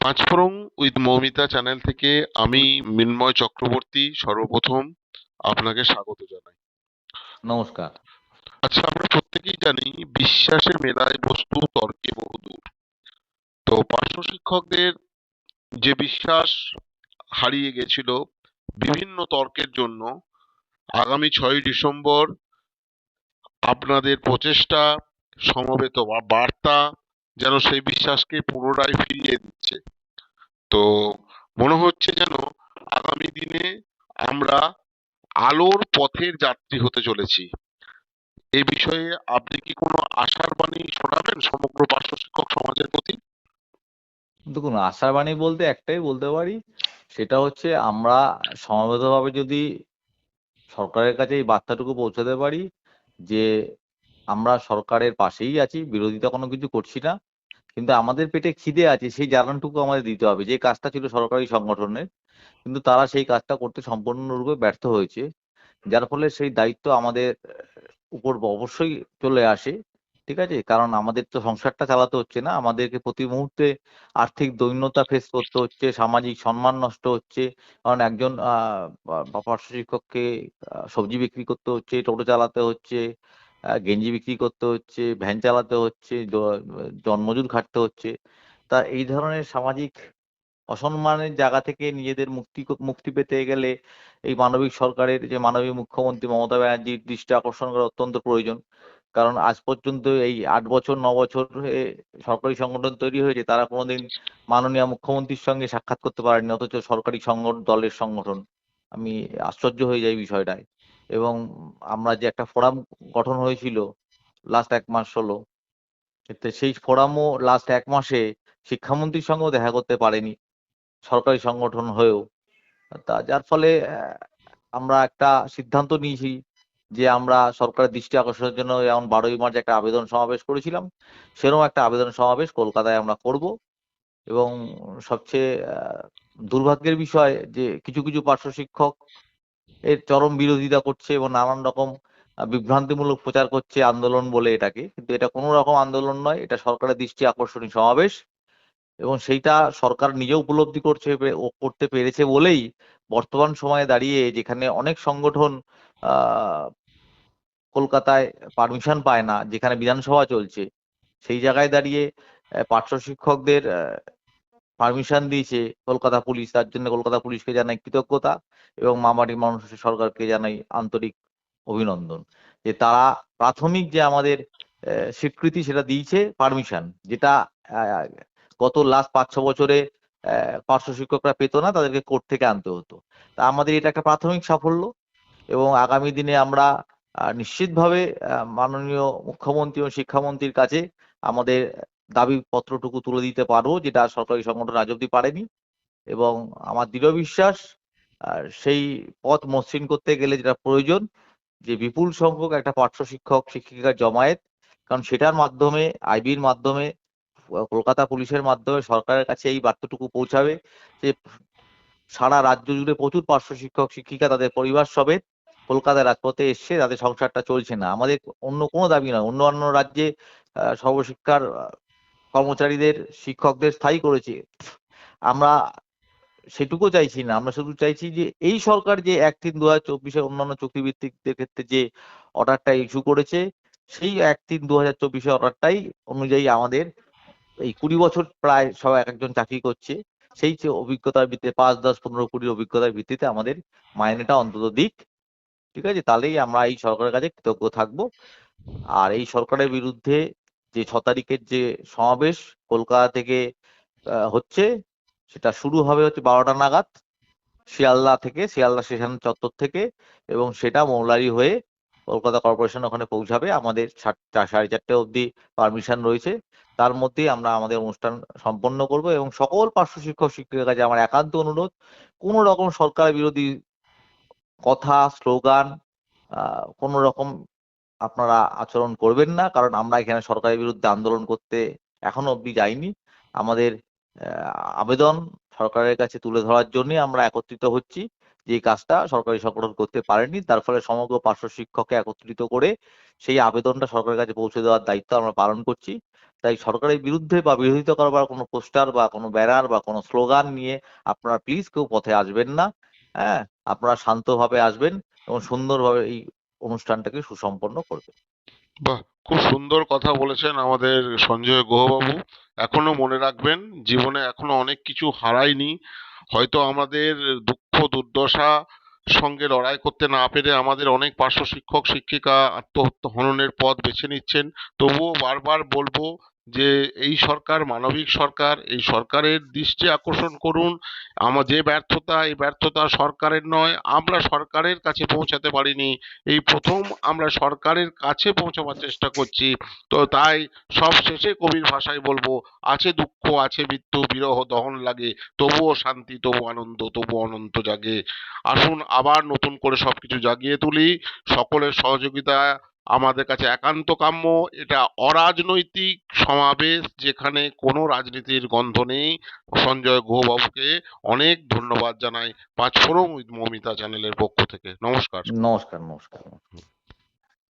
Panch phoron with Moumita channel থেকে আমি মৃন্ময় চক্রবর্তী সর্বপ্রথম আপনাকে স্বাগত জানাই। নমস্কার। আচ্ছা আমরা প্রত্যেকেই জানি বিশ্বাসের মেলায় বস্তু তর্কে বহুদূর তো পার্শ্ব শিক্ষকদের যে বিশ্বাস হারিয়ে গেছিল বিভিন্ন তর্কের জন্য আগামী ছয়ই ডিসেম্বর আপনাদের প্রচেষ্টা সমবেত বা- বার্তা যেন সেই বিশ্বাসকে পুনরায় ফিরিয়ে দিচ্ছে। তো মনে হচ্ছে যেন আগামী দিনে আমরা আলোর পথের যাত্রী হতে চলেছি। এই বিষয়ে আপনি কি কোনো আশার বাণী শোনাবেন সমগ্র পার্শ্ব শিক্ষক সমাজের প্রতি? দেখুন, আশার বাণী বলতে একটাই বলতে পারি, সেটা হচ্ছে আমরা সমবেতভাবে যদি সরকারের কাছে এই বার্তাটুকু পৌঁছাতে পারি যে আমরা সরকারের পাশেই আছি, বিরোধিতা কোনো কিছু করছি না কিন্তু আমাদের পেটে খিদে আছে, সেই জ্বালানটুকু আমাদের দিতে হবে। যে কাজটা ছিল সরকারি সংগঠনের, কিন্তু তারা সেই কাজটা করতে সম্পূর্ণরূপে ব্যর্থ হয়েছে। যার ফলে সেই দায়িত্ব আমাদের উপর অবশ্যই চলে আসে, ঠিক আছে? কারণ আমাদের তো সংসারটা চালাতে হচ্ছে না, আমাদেরকে প্রতি মুহূর্তে আর্থিক দৈন্যতা ফেস করতে হচ্ছে, সামাজিক সম্মান নষ্ট হচ্ছে, কারণ একজন, আহ পার্শ্ব শিক্ষককে সবজি বিক্রি করতে হচ্ছে, টোটো চালাতে হচ্ছে গেঞ্জি বিক্রি করতে হচ্ছে, ভ্যান চালাতে হচ্ছে জন্মজুর খাটতে হচ্ছে। তা এই ধরনের সামাজিক অসম্মানের জায়গা থেকে নিজেদের মুক্তি মুক্তি পেতে গেলে এই মানবিক সরকারের যে মাননীয় মুখ্যমন্ত্রী মমতা ব্যানার্জির দৃষ্টি আকর্ষণ করা অত্যন্ত প্রয়োজন। কারণ আজ পর্যন্ত এই আট বছর, ন বছর সরকারি সংগঠন তৈরি হয়েছে, তারা কোনোদিন মাননীয় মুখ্যমন্ত্রীর সঙ্গে সাক্ষাৎ করতে পারেনি অথচ সরকারি সংগঠন দলের সংগঠন। আমি আশ্চর্য হয়ে যাই বিষয়টায়। এবং আমরা যে একটা ফোরাম গঠন হয়েছিল লাস্ট এক মাস হলো সেই ফোরামও লাস্ট এক মাসে শিক্ষামন্ত্রীর সঙ্গেও দেখা করতে পারেনি, সরকারি সংগঠন হয়েও। তা যার ফলে আমরা একটা সিদ্ধান্ত নিয়েছি যে আমরা সরকারের দৃষ্টি আকর্ষণের জন্য যেমন বারোই মার্চ একটা আবেদন সমাবেশ করেছিলাম, সেরকম একটা আবেদন সমাবেশ কলকাতায় আমরা করব এবং সবচেয়ে দুর্ভাগ্যের বিষয় যে কিছু কিছু পার্শ্ব শিক্ষক এর চরম বিরোধিতা করছে এবং নানান রকম বিভ্রান্তিমূলক প্রচার করছে আন্দোলন বলে এটাকে। কিন্তু এটা কোনো রকম আন্দোলন নয়, এটা সরকারের দৃষ্টি আকর্ষণী সমাবেশ। এবং সেইটা সরকার নিজে উপলব্ধি করছে করতে পেরেছে বলেই বর্তমান সময়ে দাঁড়িয়ে যেখানে অনেক সংগঠন কলকাতায় পারমিশন পায় না, যেখানে বিধানসভা চলছে, সেই জায়গায় দাঁড়িয়ে পার্শ্ব শিক্ষকদের পারমিশন দিয়েছে কলকাতা পুলিশ, তার জন্য কলকাতা পুলিশকে জানাই কৃতজ্ঞতা এবং মামাটির মানুষ সরকারকে জানাই আন্তরিক অভিনন্দন। যে তারা প্রাথমিক যে আমাদের স্বীকৃতি সেটা দিয়েছে পারমিশন যেটা গত লাস্ট পাঁচ, ছ বছরে পার্শ্ব শিক্ষকরা পেত না, তাদেরকে কোর্ট থেকে আনতে হতো। তা আমাদের এটা একটা প্রাথমিক সাফল্য এবং আগামী দিনে আমরা নিশ্চিতভাবে মাননীয় মুখ্যমন্ত্রী ও শিক্ষামন্ত্রীর কাছে আমাদের দাবি পত্রটুকু তুলে দিতে পারব যেটা সরকারি সংগঠন আজ অব্দি পারেনি। এবং আমার দৃঢ় বিশ্বাস সেই পথ মসৃণ করতে গেলে যেটা প্রয়োজন, যে বিপুল সংখ্যক একটা পার্শ্ব শিক্ষক, শিক্ষিকার জমায়েত, কারণ সেটার মাধ্যমে, আইবির মাধ্যমে, কলকাতা পুলিশের মাধ্যমে সরকারের কাছে এই বার্তাটুকু পৌঁছাবে যে সারা রাজ্য জুড়ে প্রচুর পার্শ্ব শিক্ষক, শিক্ষিকা তাদের পরিবার সমেত কলকাতায় রাজপথে এসছে, তাদের সংসারটা চলছে না। আমাদের অন্য কোনো দাবি নয়। অন্য অন্য রাজ্যে সর্বশিক্ষার কর্মচারীদের, শিক্ষকদের স্থায়ী করেছে। আমরা সেটুকু চাইছি না। আমরা শুধু চাইছি যে এই সরকার যে এক তিন দু হাজার চব্বিশে অন্যান্য চুক্তিভিত্তিকদের ক্ষেত্রে যে অর্ডারটা ইস্যু করেছে, সেই এক তিন দু হাজার চব্বিশে অর্ডারটাই অনুযায়ী আমাদের এই কুড়ি বছর প্রায় সব এক একজন চাকরি করছে। সেই যে অভিজ্ঞতার ভিত্তিতে, পাঁচ দশ পনেরো কুড়ির অভিজ্ঞতার ভিত্তিতে আমাদের মাইনেটা অন্তত দিক। ঠিক আছে? তাহলেই আমরা এই সরকারের কাছে কৃতজ্ঞ থাকব। আর এই সরকারের বিরুদ্ধে যে ছ তারিখের যে সমাবেশ কলকাতা থেকে হচ্ছে, সেটা শুরু হবে হচ্ছে বারোটা নাগাদ, শিয়ালদা থেকে, শিয়ালদা স্টেশন চত্বর থেকে এবং সেটা মৌলারি হয়ে কলকাতা কর্পোরেশন ওখানে পৌঁছাবে। আমাদের সাড়ে চারটে অবধি পারমিশন রয়েছে। তার মধ্যেই আমরা আমাদের অনুষ্ঠান সম্পন্ন করব এবং সকল পার্শ্ব শিক্ষক, শিক্ষকের কাছে আমার একান্ত অনুরোধ, কোনো রকম সরকার বিরোধী কথা, স্লোগান কোনো রকম আপনারা আচরণ করবেন না, কারণ আমরা এখানে সরকারের বিরুদ্ধে আন্দোলন করতে এখনও অব্দি যাইনি। আমাদের আবেদন সরকারের কাছে তুলে ধরার জন্যই আমরা একত্রিত হচ্ছি। যে কাজটা সরকারি সংগঠন করতে পারেনি, তার ফলে সমগ্র পার্শ্ব শিক্ষককে একত্রিত করে সেই আবেদনটা সরকারের কাছে পৌঁছে দেওয়ার দায়িত্ব আমরা পালন করছি। তাই সরকারের বিরুদ্ধে বা বিরোধিতা করবার কোনো পোস্টার বা কোনো ব্যানার বা কোনো স্লোগান নিয়ে আপনারা প্লিজ কেউ পথে আসবেন না। হ্যাঁ আপনারা শান্তভাবে আসবেন এবং সুন্দরভাবে এই অনুষ্ঠানটাকে সুসম্পন্ন করবে। বাহ, খুব সুন্দর কথা বলেছেন আমাদের সঞ্জয় গুহবাবু। এখনও মনে রাখবেন, জীবনে এখনও অনেক কিছু হারায়নি হয়তো আমাদের দুঃখ, দুর্দশা সঙ্গে লড়াই করতে না পেরে আমাদের অনেক পার্শ্ব শিক্ষক, শিক্ষিকা, আত্মহত্যা হননের পথ বেছে নিচ্ছেন। তবুও বারবার বলব যে এই সরকার, মানবিক সরকার, এই সরকারের দৃষ্টি আকর্ষণ করুন। আমার যে ব্যর্থতা, এই ব্যর্থতা সরকারের নয়, আমরা সরকারের কাছে পৌঁছাতে পারিনি। এই প্রথম আমরা সরকারের কাছে পৌঁছাবার চেষ্টা করছি। তো তাই সব শেষে কবির ভাষায় বলব, আছে দুঃখ, আছে মৃত্যু, বিরহ দহন লাগে, তবুও শান্তি তবু আনন্দ তবু অনন্ত জাগে। আসুন আবার নতুন করে সবকিছু জাগিয়ে তুলি। সকলের সহযোগিতা আমাদের কাছে একান্ত কাম্য। এটা অরাজনৈতিক সমাবেশ যেখানে কোনো রাজনীতির গন্ধ নেই। সঞ্জয় গুহবাবুকে অনেক ধন্যবাদ জানাই পাঁচ ফোরম উইথ মমিতা চ্যানেলের পক্ষ থেকে। নমস্কার। নমস্কার নমস্কার।